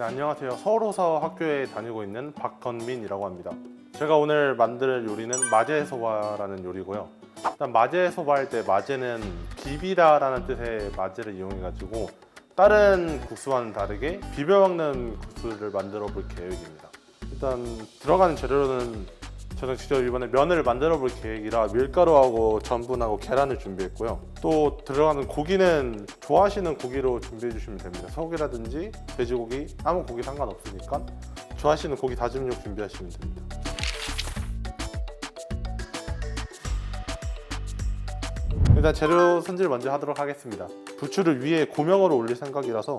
네, 안녕하세요. 서울호서 학교에 다니고 있는 박건민이라고 합니다. 제가 오늘 만들 요리는 마제소바라는 요리고요. 일단 마제소바 할 때 마제는 비비다라는 뜻의 마제를 이용해가지고 다른 국수와는 다르게 비벼 먹는 국수를 만들어 볼 계획입니다. 일단 들어가는 재료는 저는 직접 이번에 면을 만들어 볼 계획이라 밀가루하고 전분하고 계란을 준비했고요. 또 들어가는 고기는 좋아하시는 고기로 준비해 주시면 됩니다. 소고기라든지 돼지고기, 아무 고기 상관없으니까 좋아하시는 고기 다짐육 준비하시면 됩니다. 일단 재료 손질 먼저 하도록 하겠습니다. 부추를 위에 고명으로 올릴 생각이라서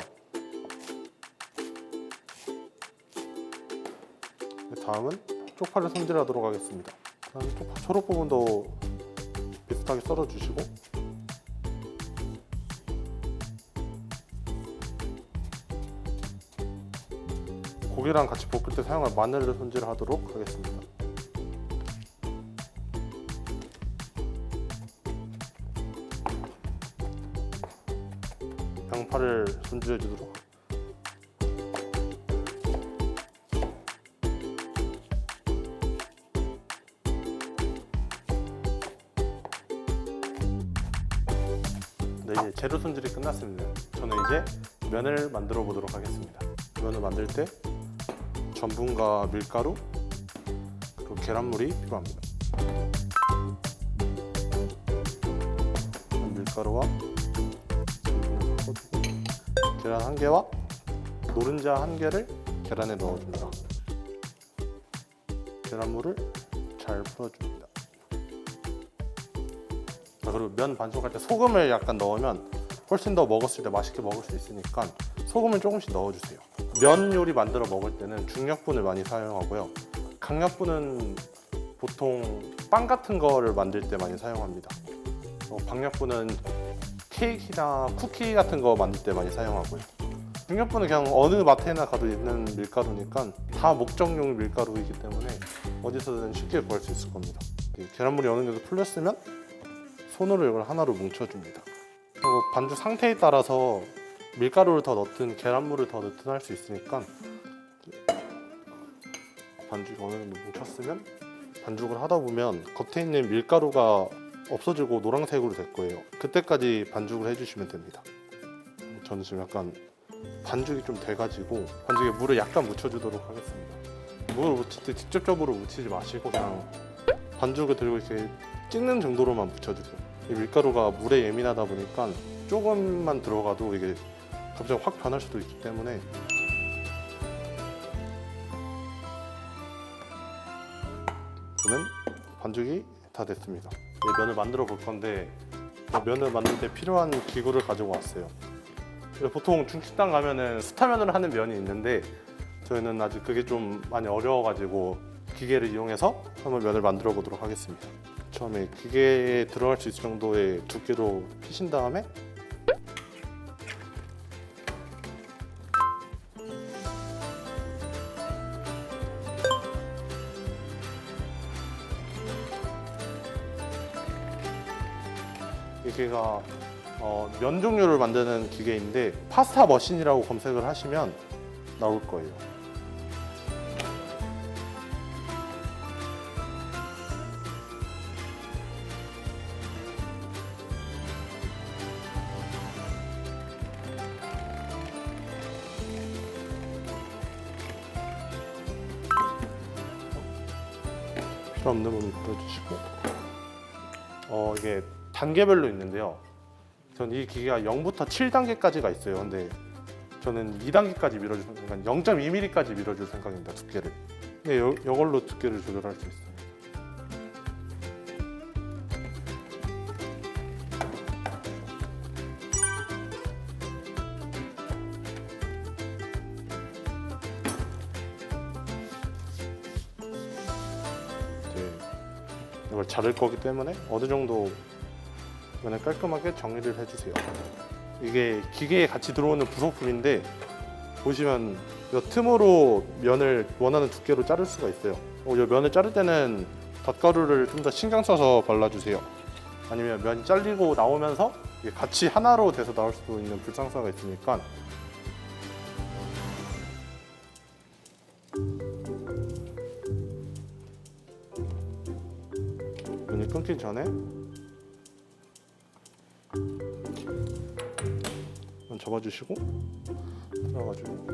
다음은 쪽파를 손질하도록 하겠습니다. 쪽파 초록 부분도 비슷하게 썰어주시고 고기랑 같이 볶을 때 사용할 마늘을 손질하도록 하겠습니다. 양파를 손질해 주도록 네, 이제 재료 손질이 끝났습니다. 저는 이제 면을 만들어 보도록 하겠습니다. 면을 만들 때 전분과 밀가루 그리고 계란물이 필요합니다. 밀가루와 계란 한 개와 노른자 한 개를 계란에 넣어줍니다. 계란물을 잘 풀어줍니다. 자, 그리고 면 반죽할 때 소금을 약간 넣으면 훨씬 더 먹었을 때 맛있게 먹을 수 있으니까 소금을 조금씩 넣어주세요. 면 요리 만들어 먹을 때는 중력분을 많이 사용하고요. 강력분은 보통 빵 같은 거를 만들 때 많이 사용합니다. 어, 박력분은 케이크나 쿠키 같은 거 만들 때 많이 사용하고요. 중력분은 그냥 어느 마트에나 가도 있는 밀가루니까 다 목적용 밀가루이기 때문에 어디서든 쉽게 구할 수 있을 겁니다. 이 계란물이 어느 정도 풀렸으면 손으로 이걸 하나로 뭉쳐줍니다. 그리고 반죽 상태에 따라서 밀가루를 더 넣든 계란물을 더 넣든 할 수 있으니까 반죽이 어느 정도 뭉쳤으면 반죽을 하다 보면 겉에 있는 밀가루가 없어지고 노란색으로 될 거예요. 그때까지 반죽을 해주시면 됩니다. 저는 지금 약간 반죽이 좀 돼가지고 반죽에 물을 약간 묻혀주도록 하겠습니다. 물을 묻힐 때 직접적으로 묻히지 마시고 그냥 반죽을 들고 이렇게 찍는 정도로만 묻혀주세요. 이 밀가루가 물에 예민하다 보니까 조금만 들어가도 이게 갑자기 확 변할 수도 있기 때문에 저는 반죽이 다 됐습니다. 이 면을 만들어 볼 건데 이 면을 만들 때 필요한 기구를 가지고 왔어요. 보통 중식당 가면은 수타면으로 하는 면이 있는데 저희는 아직 그게 좀 많이 어려워가지고 기계를 이용해서 한번 면을 만들어 보도록 하겠습니다. 처음에 기계에 들어갈 수 있을 정도의 두께로 피신 다음에 이 기계가 어, 면 종류를 만드는 기계인데 파스타 머신이라고 검색을 하시면 나올 거예요. 필요 없는 부분 풀어주시고 어 이게 단계별로 있는데요. 전 이 기계가 0부터 7단계까지가 있어요. 근데 저는 2단계까지 밀어줄 생각, 0.2mm까지 밀어줄 생각입니다. 두께를. 근데 요, 요걸로 두께를 조절할 수 있어요. 이걸 자를 거기 때문에 어느 정도 면을 깔끔하게 정리를 해주세요. 이게 기계에 같이 들어오는 부속품인데 보시면 이 틈으로 면을 원하는 두께로 자를 수가 있어요. 어, 이 면을 자를 때는 덧가루를 좀 더 신경 써서 발라주세요. 아니면 면이 잘리고 나오면서 같이 하나로 돼서 나올 수도 있는 불상사가 있으니까 끓기 전에 접어주시고 들어가지고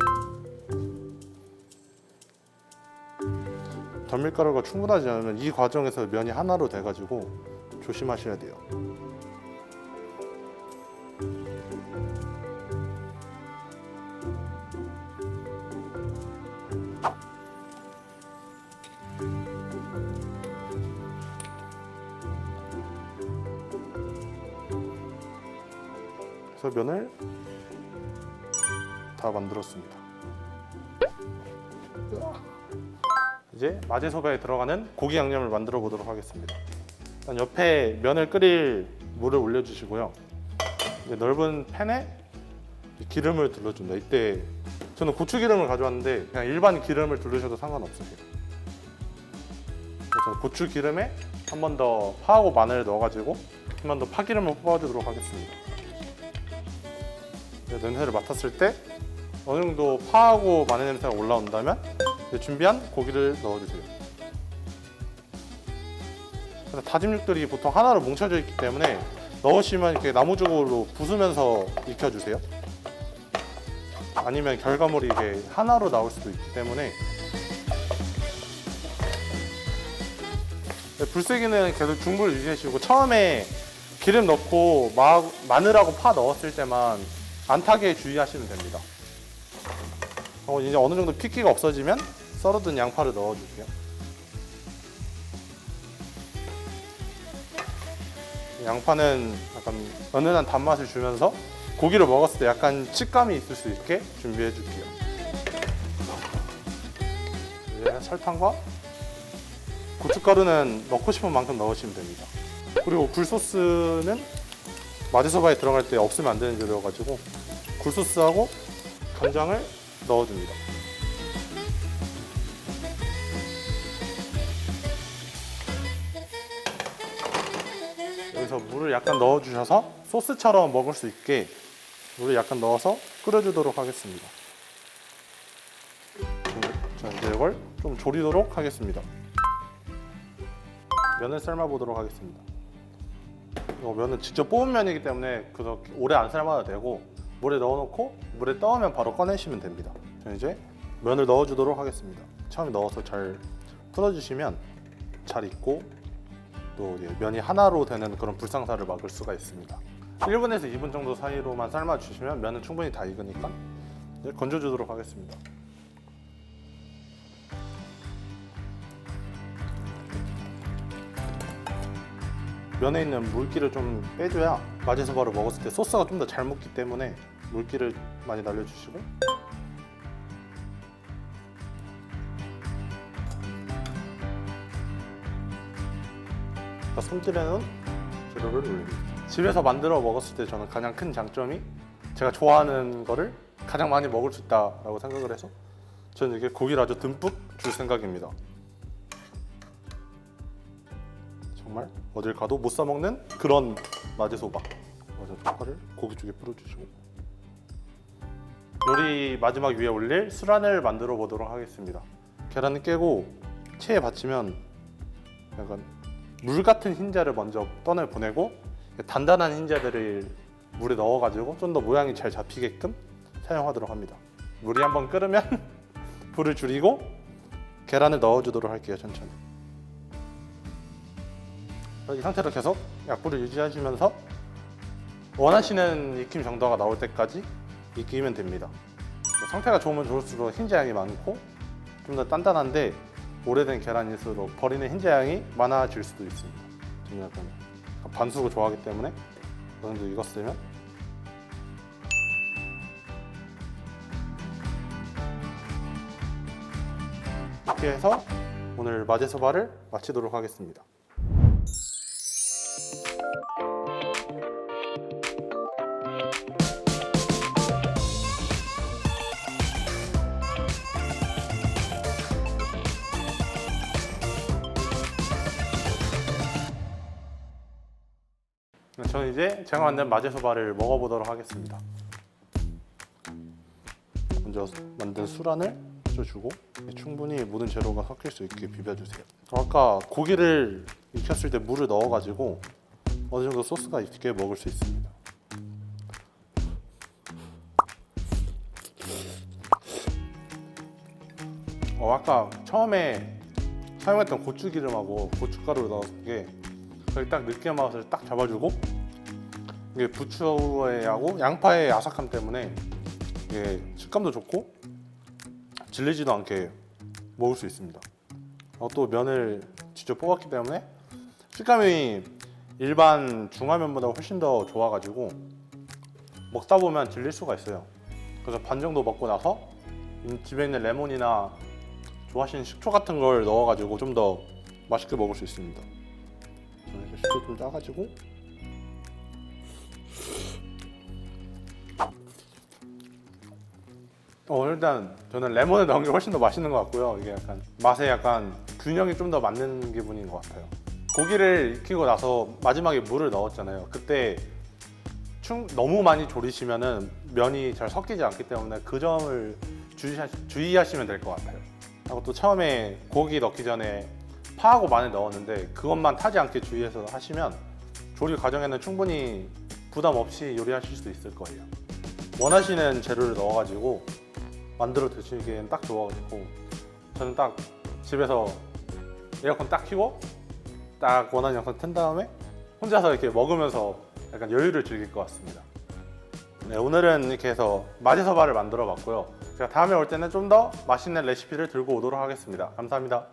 덜밀가루가 충분하지 않으면 이 과정에서 면이 하나로 돼가지고 조심하셔야 돼요. 면을 다 만들었습니다. 이제 마제소바에 들어가는 고기 양념을 만들어 보도록 하겠습니다. 일단 옆에 면을 끓일 물을 올려주시고요. 넓은 팬에 기름을 둘러준다. 이때 저는 고추 기름을 가져왔는데 그냥 일반 기름을 두르셔도 상관없으세요. 그래서 고추 기름에 한 번 더 파하고 마늘 넣어가지고 한 번 더 파기름을 뽑아주도록 하겠습니다. 냄새를 맡았을 때 어느 정도 파하고 마늘 냄새가 올라온다면 이제 준비한 고기를 넣어주세요. 그래서 다진 육들이 보통 하나로 뭉쳐져 있기 때문에 넣으시면 이렇게 나무주걱으로 부수면서 익혀주세요. 아니면 결과물이 이게 하나로 나올 수도 있기 때문에 네, 불세기는 계속 중불 유지하시고 처음에 기름 넣고 마, 마늘하고 파 넣었을 때만 안 타게 주의하시면 됩니다. 어, 이제 어느 정도 피기가 없어지면 썰어둔 양파를 넣어줄게요. 양파는 약간 은은한 단맛을 주면서 고기를 먹었을 때 약간 식감이 있을 수 있게 준비해 줄게요. 이제 설탕과 고춧가루는 넣고 싶은 만큼 넣으시면 됩니다. 그리고 굴소스는 마제소바에 들어갈 때 없으면 안 되는 재료여가지고 굴소스하고 간장을 넣어줍니다. 여기서 물을 약간 넣어주셔서 소스처럼 먹을 수 있게 물을 약간 넣어서 끓여주도록 하겠습니다. 자 이제 이걸 좀 졸이도록 하겠습니다. 면을 삶아 보도록 하겠습니다. 이거 면은 직접 뽑은 면이기 때문에 그렇게 오래 안 삶아도 되고 물에 넣어놓고 물에 떠오면 바로 꺼내시면 됩니다. 자, 이제 면을 넣어주도록 하겠습니다. 처음에 넣어서 잘 풀어주시면 잘 익고 또 면이 하나로 되는 그런 불상사를 막을 수가 있습니다. 1분에서 2분 정도 사이로만 삶아주시면 면은 충분히 다 익으니까 건져주도록 하겠습니다. 면에 있는 물기를 좀 빼줘야 마제소바를 먹었을 때 소스가 좀 더 잘 먹기 때문에 물기를 많이 날려주시고 손질해놓은 재료를 올립니다. 집에서 만들어 먹었을 때 저는 가장 큰 장점이 제가 좋아하는 거를 가장 많이 먹을 수 있다라고 생각을 해서 저는 이게 고기를 아주 듬뿍 줄 생각입니다. 정말 어딜 가도 못 사 먹는 그런 마제소바. 맞아, 젓갈을 고기 쪽에 뿌려주시고 요리 마지막 위에 올릴 수란을 만들어 보도록 하겠습니다. 계란을 깨고 체에 받치면 약간 물 같은 흰자를 먼저 떠내 보내고 단단한 흰자들을 물에 넣어가지고 좀 더 모양이 잘 잡히게끔 사용하도록 합니다. 물이 한번 끓으면 불을 줄이고 계란을 넣어주도록 할게요 천천히. 이 상태로 계속 약불을 유지하시면서 원하시는 익힘 정도가 나올 때까지 익히면 됩니다. 상태가 좋으면 좋을수록 흰자 양이 많고 좀 더 단단한데 오래된 계란일수록 버리는 흰자 양이 많아질 수도 있습니다. 저는 약간 반숙을 좋아하기 때문에 어느 정도 익었으면 이렇게 해서 오늘 마제소바를 마치도록 하겠습니다. 저는 이제 제가 만든 마제소바를 먹어보도록 하겠습니다. 먼저 만든 수란을 해주고 충분히 모든 재료가 섞일 수 있게 비벼주세요. 아까 고기를 익혔을 때 물을 넣어가지고 어느 정도 소스가 있게 먹을 수 있습니다. 어, 아까 처음에 사용했던 고추기름하고 고춧가루를 넣은 게 거기 딱 느끼한 맛을 딱 잡아주고 이게 부추하고 양파의 아삭함 때문에 이게 식감도 좋고 질리지도 않게 먹을 수 있습니다. 어, 또 면을 직접 뽑았기 때문에 식감이 일반 중화면보다 훨씬 더 좋아가지고 먹다 보면 질릴 수가 있어요. 그래서 반 정도 먹고 나서 이 집에 있는 레몬이나 좋아하시는 식초 같은 걸 넣어가지고 좀 더 맛있게 먹을 수 있습니다. 식초 좀 짜가지고 어, 일단 저는 레몬을 넣은 게 훨씬 더 맛있는 것 같고요. 이게 약간 맛에 약간 균형이 좀 더 맞는 기분인 것 같아요. 고기를 익히고 나서 마지막에 물을 넣었잖아요. 그때 충, 너무 많이 졸이시면은 면이 잘 섞이지 않기 때문에 그 점을 주의하, 주의하시면 될 것 같아요. 하고 또 처음에 고기 넣기 전에 파하고 마늘 넣었는데 그것만 타지 않게 주의해서 하시면 조리 과정에는 충분히 부담 없이 요리하실 수 있을 거예요. 원하시는 재료를 넣어가지고 만들어 드시기엔 딱 좋아가지고 저는 딱 집에서 에어컨 딱 켜고 딱 원하는 영상 튼 다음에 혼자서 이렇게 먹으면서 약간 여유를 즐길 것 같습니다. 네, 오늘은 이렇게 해서 마제서바를 만들어 봤고요. 제가 다음에 올 때는 좀 더 맛있는 레시피를 들고 오도록 하겠습니다. 감사합니다.